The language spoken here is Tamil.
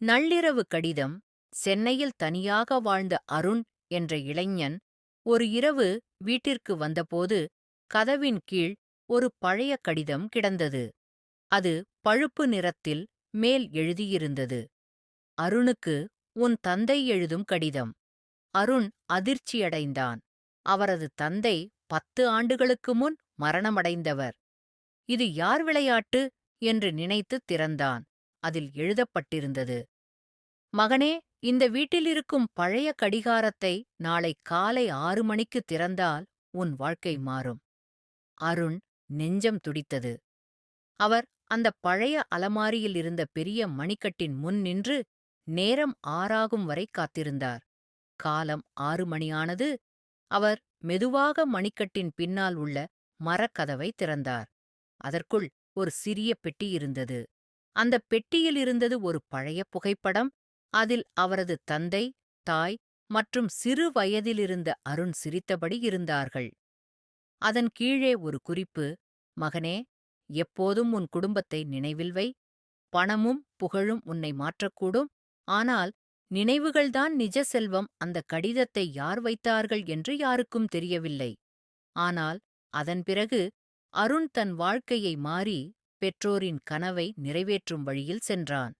நள்ளிரவு கடிதம் சென்னையில் தனியாக வாழ்ந்த அருண் என்ற இளைஞன் ஒரு இரவு வீட்டிற்கு வந்தபோது கதவின் கீழ் ஒரு பழைய கடிதம் கிடந்தது. அது பழுப்பு நிறத்தில் மேல் எழுதியிருந்தது. அருணுக்கு உன் தந்தை எழுதும் கடிதம். அருண் அதிர்ச்சியடைந்தான். அவரது தந்தை பத்து ஆண்டுகளுக்கு முன் மரணமடைந்தவர். இது யார் விளையாட்டு? என்று நினைத்து திறந்தான். அதில் எழுதப்பட்டிருந்தது. மகனே இந்த வீட்டிலிருக்கும் பழைய கடிகாரத்தை நாளை காலை ஆறு மணிக்கு திறந்தால் உன் வாழ்க்கை மாறும். அருண் நெஞ்சம் துடித்தது. அவர் அந்த பழைய அலமாரியில் இருந்த பெரிய மணிக்கட்டின் முன் நின்று நேரம் ஆறாகும் வரை காத்திருந்தார். காலம் ஆறு மணியானது. அவர் மெதுவாக மணிக்கட்டின் பின்னால் உள்ள மரக்கதவை திறந்தார். அதற்குள் ஒரு சிறிய பெட்டி இருந்தது. அந்தப் பெட்டியில் இருந்தது ஒரு பழைய புகைப்படம். அதில் அவரது தந்தை தாய் மற்றும் சிறு வயதிலிருந்த அருண் சிரித்தபடி இருந்தார்கள். அதன் கீழே ஒரு குறிப்பு மகனே எப்போதும் உன் குடும்பத்தை நினைவில் வை. பணமும் புகழும் உன்னை மாற்றக்கூடும். ஆனால் நினைவுகள்தான் நிஜ செல்வம். அந்த கடிதத்தை யார் வைத்தார்கள் என்று யாருக்கும் தெரியவில்லை. ஆனால் அதன் பிறகு அருண் தன் வாழ்க்கையை மாறி பெற்றோரின் கனவை நிறைவேற்றும் வழியில் சென்றான்.